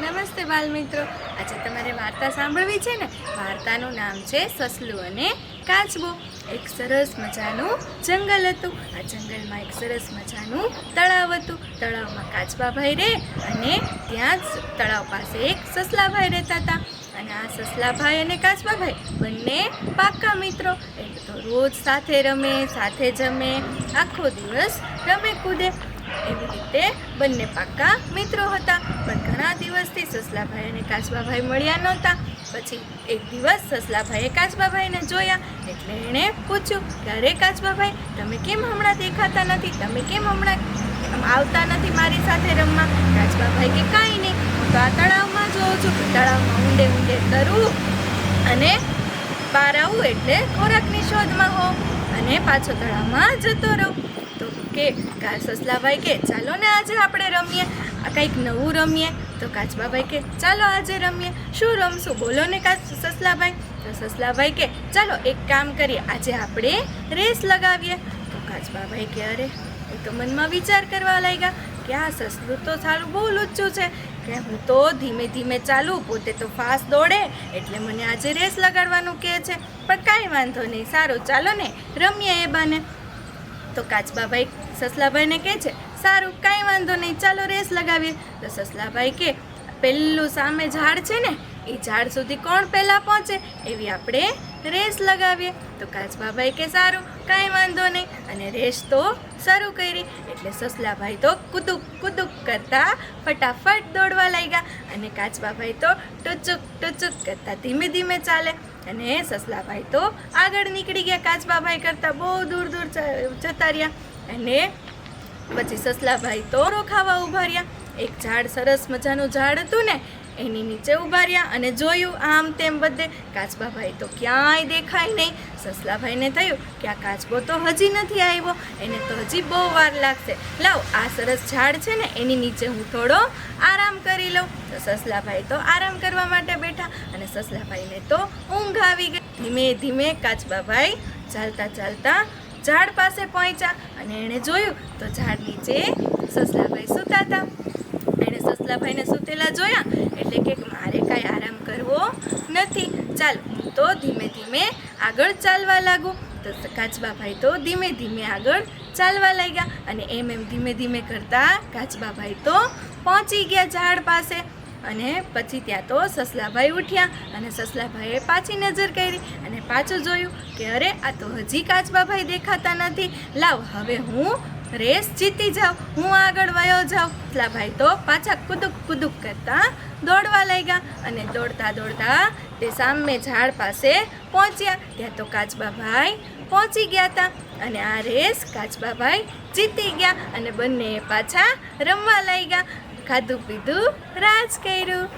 નમસ્તે બાલ મિત્રો આજે તમારે વાર્તા સાંભળવી છે ને? વાર્તાનું નામ છે સસલું અને કાચબો. એક સરસ મજાનું જંગલ હતું. આ જંગલમાં એક સરસ મજાનું તળાવ હતું. તળાવમાં કાચબાભાઈ રહે અને ત્યાં જ તળાવ પાસે એક સસલાભાઈ રહેતા હતા. અને આ સસલાભાઈ અને કાચબાભાઈ બંને પાક્કા મિત્રો. એટલે તો રોજ સાથે રમે, સાથે જમે, આખો દિવસ રમે કૂદે. એવી રીતે બંને પાક્કા મિત્રો હતા. પણ ઘણા દિવસથી સસલાભાઈ અને કાસબાભાઈ મળ્યા નહોતા. પછી એક દિવસ સસલાભાઈએ કાસબાભાઈને જોયા એટલે એણે પૂછ્યું કે અરે કાચબાભાઈ, તમે કેમ હમણાં દેખાતા નથી? તમે કેમ હમણાં આવતા નથી મારી સાથે રમવા? કાચબાભાઈ કે કાંઈ નહીં, હું તો આ તળાવમાં જોઉં છું. તળાવમાં ઊંડે ઊંડે તરું અને બહાર આવું એટલે ખોરાકની શોધમાં હોઉં અને પાછો તળાવમાં જતો રહું. કે કા સસલાભાઈ કે, ચાલો ને આજે આપણે રમીએ. કંઈક નવું રમીએ. તો કાચબાભાઈ કે, ચાલો આજે રમીએ. શું રમશું? બોલો ને કાચ સસલાભાઈ. તો સસલાભાઈ કે, ચાલો એક કામ કરીએ. આજે આપણે રેસ લગાવીએ. તો કાચબાભાઈ કે, અરે, એ તો મનમાં વિચાર કરવા લાગ્યા કે આ સસલું તો સારું બહુ લુચ્ચું છે. કે હું તો ધીમે ધીમે ચાલું, પોતે તો ફાસ્ટ દોડે. એટલે મને આજે રેસ લગાડવાનું કહે છે. પણ કાંઈ વાંધો નહીં. સારું, ચાલો ને, રમીએ એ બાને. તો કાચબાભાઈ સસલાભાઈને કહે છે, સારું, કાંઈ વાંધો નહીં, ચાલો રેસ લગાવીએ. તો સસલાભાઈ કે પેલું સામે ઝાડ છે ને, એ ઝાડ સુધી કોણ પહેલાં પહોંચે? એવી આપણે રેસ લગાવીએ. તો કાચબાભાઈ કે સારું, કાંઈ વાંધો નહીં. અને રેસ તો શરૂ કરી, એટલે સસલાભાઈ તો કુદુક કુદુક કરતા ફટાફટ દોડવા લાગ્યા. અને કાચબાભાઈ તો ટુચુક ટુચુક કરતા ધીમે ધીમે ચાલે. અને સસલાભાઈ તો આગળ નીકળી ગયા કાચબાભાઈ કરતાં બહુ દૂર દૂર જતા રહ્યા. અને પછી સસલાભાઈ તો રોખાવા ઊભા રહ્યા. એક ઝાડ સરસ મજાનું ઝાડ હતું ને એની નીચે ઊભા રહ્યા અને જોયું, આમ તેમ બધે કાચબાભાઈ તો ક્યાંય દેખાય નહીં. સસલાભાઈને થયું કે આ કાચબો તો હજી નથી આવ્યો, એને તો હજી બહુ વાર લાગશે. લાવ, આ સરસ ઝાડ છે ને, એની નીચે હું થોડો આરામ કરી લઉં. તો સસલાભાઈ તો આરામ કરવા માટે બેઠા અને સસલાભાઈને તો ઊંઘ આવી ગઈ. ધીમે ધીમે કાચબાભાઈ ચાલતા ચાલતા ઝાડ પાસે પહોંચ્યા અને એણે જોયું તો ઝાડ નીચે સસલાભાઈ સૂતા હતા. સસલાભાઈને સૂતેલા જોયા, એટલે કે મારે કાંઈ આરામ કરવો નથી. ચાલ, હું તો ધીમે ધીમે આગળ ચાલવા લાગું. તો કાચબાભાઈ તો ધીમે ધીમે આગળ ચાલવા લાગ્યા અને એમ એમ ધીમે ધીમે કરતા કાચબાભાઈ તો પહોંચી ગયા ઝાડ પાસે. અને પછી ત્યાં તો સસલાભાઈ ઉઠ્યા અને સસલાભાઈએ પાછી નજર કરી અને પાછું જોયું કે અરે, આ તો હજી કાચબાભાઈ દેખાતા નથી. લાવ, હવે હું રેસ જીતી જાઉં હું આગળ વયો જાઉં. એટલા ભાઈ તો પાછા કુદુક કુદુક કરતા, દોડવા લાગ્યા અને દોડતા દોડતા તે સામે ઝાડ પાસે પહોંચ્યા. ત્યાં તો કાચબાભાઈ પહોંચી ગયા હતા અને આ રેસ કાચબાભાઈ જીતી ગયા અને બંને પાછા રમવા લાગ્યા. ખાધું પીધું, રાજ કર્યું.